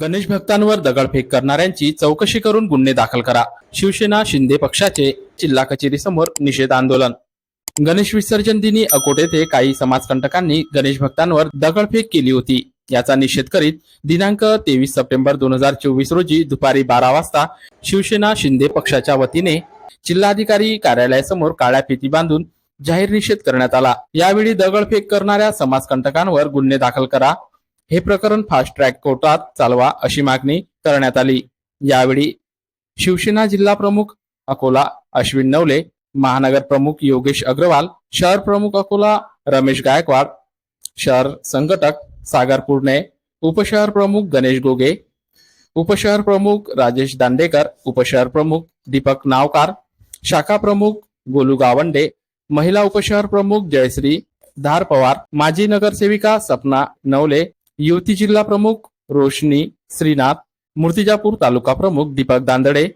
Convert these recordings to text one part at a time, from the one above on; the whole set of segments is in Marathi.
गणेश भक्तांवर दगडफेक करणाऱ्यांची चौकशी करून गुन्हे दाखल करा. शिवसेना शिंदे पक्षाचे जिल्हा कचेरी समोर निषेध आंदोलन. गणेश विसर्जन दिनी अकोट येथे काही समाजकंटकांनी गणेश भक्तांवर दगडफेक केली होती. याचा निषेध करीत दिनांक तेवीस सप्टेंबर दोन हजार चोवीस रोजी दुपारी बारा वाजता शिवसेना शिंदे पक्षाच्या वतीने जिल्हाधिकारी कार्यालयासमोर काळ्या फिती बांधून जाहीर निषेध करण्यात आला. यावेळी दगडफेक करणाऱ्या समाजकंटकांवर गुन्हे दाखल करा. हे प्रकरण फास्ट ट्रॅक कोर्टात चालवा अशी मागणी करण्यात आली. यावेळी शिवसेना जिल्हा प्रमुख अकोला अश्विन नवले महानगर प्रमुख योगेश अग्रवाल शहर प्रमुख अकोला रमेश गायकवाड शहर संघटक सागर पुर्णे उपशहर प्रमुख गणेश गोगे उपशहर प्रमुख राजेश दांडेकर उपशहर प्रमुख दीपक नावकार शाखा प्रमुख गोलू गावंडे महिला उपशहर प्रमुख जयश्री धार पवार माजी नगरसेविका सपना नवले युवती जिल्हा प्रमुख रोशनी श्रीनाथ मूर्तिजापूर तालुका प्रमुख दीपक दांदडे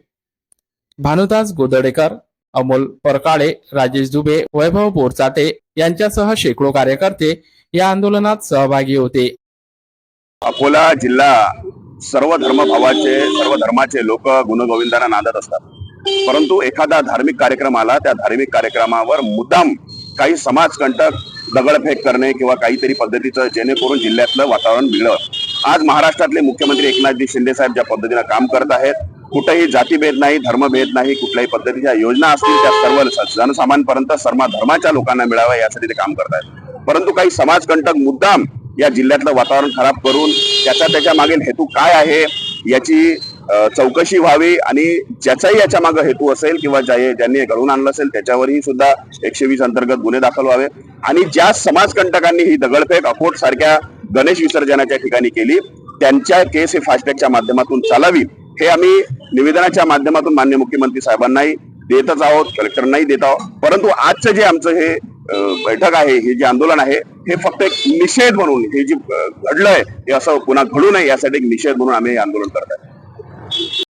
भानुदास गोदडेकर अमोल परकाळे राजेश दुबे वैभव बोरचाटे यांच्यासह शेकडो कार्यकर्ते या आंदोलनात सहभागी होते. अकोला जिल्हा सर्व धर्मभावाचे सर्व धर्माचे लोक गुणगोविंदांना नांदत असतात. परंतु एखादा धार्मिक कार्यक्रम आला त्या धार्मिक कार्यक्रमावर मुद्दाम काही समाजकंटक दगडफेक करणे किंवा काहीतरी पद्धतीचं जेणेकरून जिल्ह्यातलं वातावरण बिघडत आज महाराष्ट्रातले मुख्यमंत्री एकनाथजी शिंदे साहेब ज्या पद्धतीनं काम करत आहेत कुठेही जातीभेद नाही धर्मभेद नाही कुठल्याही पद्धतीच्या योजना असतील त्या सर्व जनसामान्यपर्यंत सर्व धर्माच्या लोकांना मिळाव्या यासाठी ते काम करत आहेत परंतु काही समाजकंटक मुद्दाम या जिल्ह्यातलं वातावरण खराब करून त्याचा त्याच्या मागील हेतू काय आहे याची चौकशी व्हावी आणि ज्याचाही याच्या मागे हेतू असेल किंवा ज्या ज्यांनी हे घडवून आणलं असेल त्याच्यावरही सुद्धा एकशे वीस अंतर्गत गुन्हे दाखल व्हावे. आणि ज्या समाजकंटकांनी ही दगडफेक अकोट सारख्या गणेश विसर्जनाच्या ठिकाणी केली त्यांच्या केस हे फास्टॅगच्या माध्यमातून चालावी हे आम्ही निवेदनाच्या माध्यमातून मान्य मुख्यमंत्री साहेबांनाही देतच आहोत कलेक्टरनाही देत आहोत. परंतु आजचं जे आमचं हे बैठक आहे हे जे आंदोलन आहे हे फक्त एक निषेध म्हणून हे जे घडलंय हे असं पुन्हा घडू नये यासाठी एक निषेध म्हणून आम्ही हे आंदोलन करत आहे.